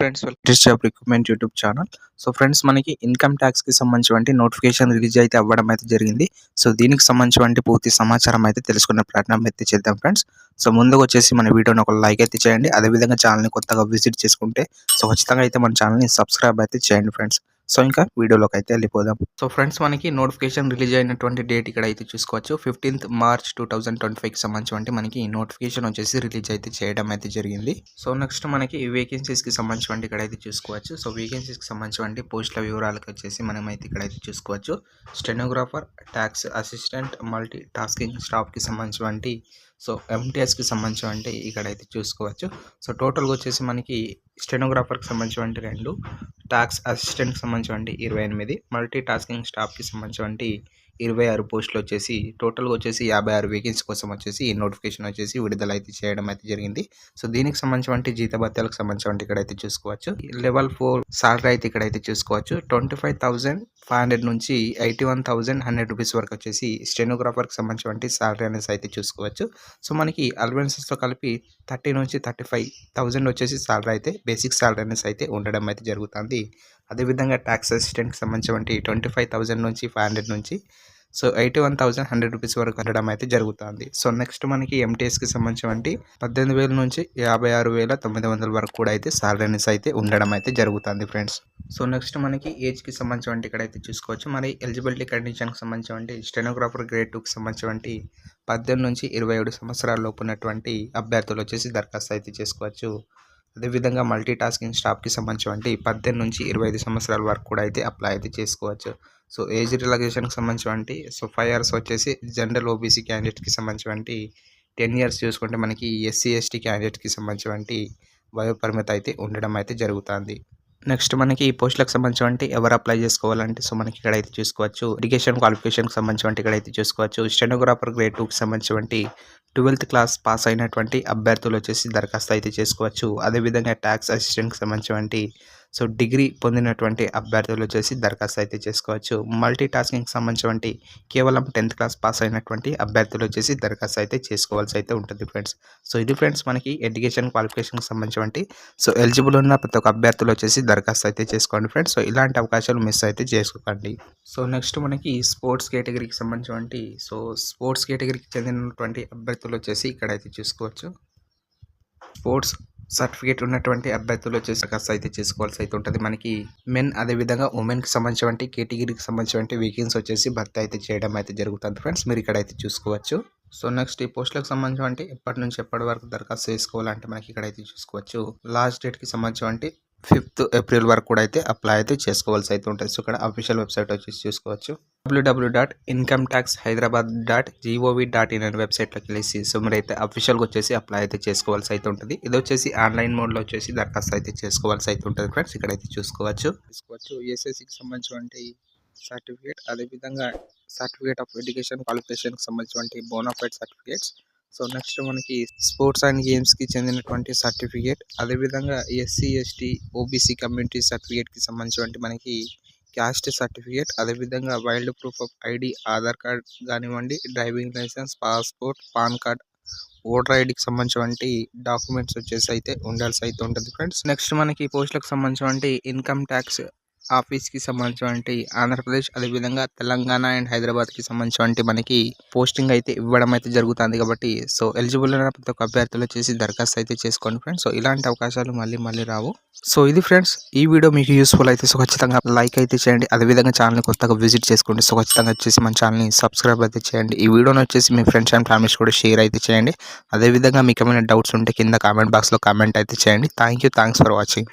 Friends latest job recruitment YouTube channel so friends మనకి income ట్యాక్స్కి సంబంధించిన నోటిఫికేషన్ రిలీజ్ అయితే అవ్వడం అయితే జరిగింది. సో దీనికి సంబంధించిన పూర్తి సమాచారం అయితే తెలుసుకునే ప్రయత్నం అయితే చేద్దాం ఫ్రెండ్స్ సో ముందుకు వచ్చేసి మన వీడియోని ఒక లైక్ అయితే చేయండి. అదేవిధంగా ఛానల్ని కొత్తగా విజిట్ చేసుకుంటే సో ఖచ్చితంగా అయితే మన ఛానల్ని సబ్స్క్రైబ్ అయితే చేయండి ఫ్రెండ్స్ సో ఇంకా వీడియోలోకి అయితే వెళ్ళిపోదాం. సో ఫ్రెండ్స్ మనకి నోటిఫికేషన్ రిలీజ్ అయినటువంటి డేట్ ఇక్కడ అయితే చూసుకోవచ్చు. Fifteenth March two thousand twenty ఫైవ్కి సంబంధించి మనకి నోటిఫికేషన్ వచ్చేసి రిలీజ్ అయితే చేయడం అయితే జరిగింది. సో నెక్స్ట్ మనకి వేకెన్సీస్కి సంబంధించి ఇక్కడ అయితే చూసుకోవచ్చు. సో వేకెన్సీస్కి సంబంధించి పోస్టుల వివరాలకు వచ్చేసి మనం అయితే ఇక్కడ అయితే చూసుకోవచ్చు. Stenographer tax assistant multi tasking స్టాఫ్కి సంబంధించి సో ఎంటీఎస్కి సంబంధించి ఇక్కడ అయితే చూసుకోవచ్చు. సో టోటల్గా వచ్చేసి మనకి స్టెనోగ్రాఫర్కి సంబంధించి రెండు టాక్స్ అసిస్టెంట్కి సంబంధించి ఇరవై ఎనిమిది మల్టీ టాస్కింగ్ స్టాఫ్కి సంబంధించి ఇరవై ఆరు పోస్టులు వచ్చేసి టోటల్గా వచ్చేసి యాభై ఆరు వేకెన్సీ కోసం వచ్చేసి ఈ నోటిఫికేషన్ వచ్చేసి విడుదల అయితే చేయడం అయితే జరిగింది. సో దీనికి సంబంధించిన జీతభత్యాలకు సంబంధించి ఇక్కడ అయితే చూసుకోవచ్చు. లెవెల్ ఫోర్ సాలరీ అయితే ఇక్కడ అయితే చూసుకోవచ్చు. Twenty five thousand five hundred నుంచి eighty one thousand hundred rupees వరకు వచ్చేసి స్టెనోగ్రాఫర్కి సంబంధించి సాలరీ అనేసి అయితే చూసుకోవచ్చు. సో మనకి అలవెన్సెస్తో కలిపి థర్టీ నుంచి థర్టీ ఫైవ్ థౌసండ్ వచ్చేసి సాలరీ అయితే బేసిక్ సాలరీ అనేసి అయితే ఉండడం అయితే జరుగుతుంది. అదేవిధంగా ట్యాక్స్ అసిస్టెంట్కి సంబంధించి ట్వంటీ ఫైవ్ థౌజండ్ నుంచి ఫైవ్ హండ్రెడ్ నుంచి so eighty one thousand hundred rupees వరకు కట్టడం అయితే జరుగుతుంది. సో నెక్స్ట్ మనకి ఎంటీఎస్కి సంబంధించి పద్దెనిమిది వేల నుంచి యాభై ఆరు వేల తొమ్మిది వందల వరకు కూడా అయితే సాలరీస్ అయితే ఉండడం అయితే జరుగుతుంది ఫ్రెండ్స్. సో నెక్స్ట్ మనకి ఏజ్కి సంబంధించి ఇక్కడ అయితే చూసుకోవచ్చు. మరి ఎలిజిబిలిటీ కండిషన్కి సంబంధించి స్టెనోగ్రాఫర్ గ్రేడ్ టూకి సంబంధించి పద్దెనిమిది నుంచి ఇరవై ఏడు సంవత్సరాల లోపు ఉన్నటువంటి అభ్యర్థులు వచ్చేసి దరఖాస్తు అయితే చేసుకోవచ్చు. అదేవిధంగా మల్టీ టాస్కింగ్ స్టాఫ్కి సంబంధించి పద్దెనిమిది నుంచి ఇరవై ఐదు సంవత్సరాల వరకు కూడా అయితే అప్లై అయితే చేసుకోవచ్చు. సో ఏజ్ రిలాక్సేషన్కి సంబంధించినటువంటి సో ఫైవ్ ఇయర్స్ వచ్చేసి జనరల్ ఓబీసీ క్యాండిడేట్కి సంబంధించినటువంటి టెన్ ఇయర్స్ చూసుకుంటే మనకి ఎస్సీ ఎస్టీ క్యాండిడేట్కి సంబంధించి వయోపరిమితి అయితే ఉండడం అయితే జరుగుతుంది. నెక్స్ట్ మనకి ఈ పోస్టులకు సంబంధించినటువంటి ఎవరు అప్లై చేసుకోవాలంటే సో మనకి ఇక్కడ అయితే చూసుకోవచ్చు. ఎడ్యుకేషన్ క్వాలిఫికేషన్కి సంబంధించి ఇక్కడ అయితే చూసుకోవచ్చు స్టెనోగ్రాఫర్ గ్రేడ్ టూకి సంబంధించినటువంటి ట్వెల్త్ క్లాస్ పాస్ అయినటువంటి అభ్యర్థులు వచ్చేసి దరఖాస్తు అయితే చేసుకోవచ్చు. అదేవిధంగా ట్యాక్స్ అసిస్టెంట్కి సంబంధించి సో డిగ్రీ పొందినటువంటి అభ్యర్థులు వచ్చేసి దరఖాస్తు అయితే చేసుకోవచ్చు. మల్టీ టాస్కింగ్కి సంబంధించి కేవలం టెన్త్ క్లాస్ పాస్ అయినటువంటి అభ్యర్థులు వచ్చేసి దరఖాస్తు అయితే చేసుకోవాల్సి అయితే ఉంటుంది ఫ్రెండ్స్. సో ఇది ఫ్రెండ్స్ మనకి ఎడ్యుకేషన్ క్వాలిఫికేషన్కి సంబంధించి సో ఎలిజిబుల్ ఉన్న ప్రతి ఒక్క అభ్యర్థులు వచ్చేసి దరఖాస్తు అయితే చేసుకోండి ఫ్రెండ్స్. సో ఇలాంటి అవకాశాలు మిస్ అయితే చేసుకోకండి. సో నెక్స్ట్ మనకి స్పోర్ట్స్ కేటగిరీకి సంబంధించి సో స్పోర్ట్స్ కేటగిరీకి చెందినటువంటి అభ్యర్థులు వచ్చేసి ఇక్కడైతే చూసుకోవచ్చు. స్పోర్ట్స్ సర్టిఫికేట్ ఉన్నటువంటి అభ్యర్థులు వచ్చేసి దరఖాస్తు అయితే చేసుకోవాల్సి అయితే ఉంటుంది. మనకి మెన్ అదేవిధంగా ఉమెన్కి సంబంధించినటువంటి కేటగిరీకి సంబంధించినటువంటి వీకెండ్స్ వచ్చేసి భర్తీ అయితే చేయడం అయితే జరుగుతుంది ఫ్రెండ్స్. మీరు ఇక్కడ అయితే చూసుకోవచ్చు. సో నెక్స్ట్ ఈ పోస్టులకు సంబంధించి ఎప్పటి నుంచి ఎప్పటి వరకు దరఖాస్తు చేసుకోవాలంటే మనకి ఇక్కడైతే చూసుకోవచ్చు. లాస్ట్ డేట్కి సంబంధించి ఫిఫ్త్ ఏప్రిల్ వరకు కూడా అయితే అప్లై అయితే చేసుకోవాల్సి అయితే ఉంటుంది. సో ఇక్కడ అఫీషియల్ వెబ్సైట్ వచ్చేసి చూసుకోవచ్చు. W W dot income tax Hyderabad dot gov dot in అనే వెబ్సైట్లోకి వెళ్ళేసి సో అయితే అఫీషియల్గా వచ్చేసి అప్లై అయితే చేసుకోవాల్సి అయితే ఉంటుంది. ఇది వచ్చేసి ఆన్లైన్ మోడ్లో వచ్చేసి దరఖాస్తు అయితే చేసుకోవాల్సి అయితే ఉంటుంది ఫ్రెండ్స్ ఇక్కడైతే చూసుకోవచ్చు. చూసుకోవచ్చు. ఎస్ఎస్సికి సంబంధించిన సర్టిఫికేట్ అదేవిధంగా సర్టిఫికేట్ ఆఫ్ ఎడ్యుకేషన్ క్వాలిఫికేషన్కి సంబంధించిన బోనాఫైడ్ సర్టిఫికేట్స్ సో నెక్స్ట్ మనకి స్పోర్ట్స్ అండ్ గేమ్స్కి చెందినటువంటి సర్టిఫికేట్. అదేవిధంగా ఎస్సీ ఎస్టీ ఓబీసీ కమ్యూనిటీ సర్టిఫికేట్కి సంబంధించినటువంటి మనకి క్యాస్ట్ సర్టిఫికేట్. అదేవిధంగా valid proof of ID Aadhaar card కానివ్వండి driving licence passport PAN card voter ఐడికి సంబంధించినటువంటి డాక్యుమెంట్స్ వచ్చేసి అయితే ఉండాల్సి అయితే ఉంటుంది ఫ్రెండ్స్. నెక్స్ట్ మనకి పోస్టులకు సంబంధించినటువంటి ఇన్కమ్ ట్యాక్స్ ఆఫీస్కి సంబంధించినటువంటి ఆంధ్రప్రదేశ్ అదేవిధంగా తెలంగాణ అండ్ హైదరాబాద్కి సంబంధించినటువంటి మనకి పోస్టింగ్ అయితే ఇవ్వడం అయితే జరుగుతుంది కాబట్టి సో ఎలిజిబుల్ అయిన ప్రతి ఒక్క అభ్యర్థులు వచ్చేసి దరఖాస్తు అయితే చేసుకోండి ఫ్రెండ్స్. సో ఇలాంటి అవకాశాలు మళ్ళీ మళ్ళీ రావు. సో ఇది ఫ్రెండ్స్ ఈ వీడియో మీకు యూస్ఫుల్ అయితే సో ఖచ్చితంగా లైక్ అయితే చేయండి. అదేవిధంగా ఛానల్ కొత్తగా విజిట్ చేసుకోండి సో ఖచ్చితంగా వచ్చేసి మన ఛానల్ని సబ్స్క్రైబ్ అయితే చేయండి. ఈ వీడియోని వచ్చేసి మీ ఫ్రెండ్స్ అండ్ ఫ్యామిలీస్ కూడా షేర్ అయితే చేయండి. అదేవిధంగా మీకు ఏమైనా డౌట్స్ ఉంటే కింద కామెంట్ బాక్స్లో కామెంట్ అయితే చేయండి. Thank you thanks for watching.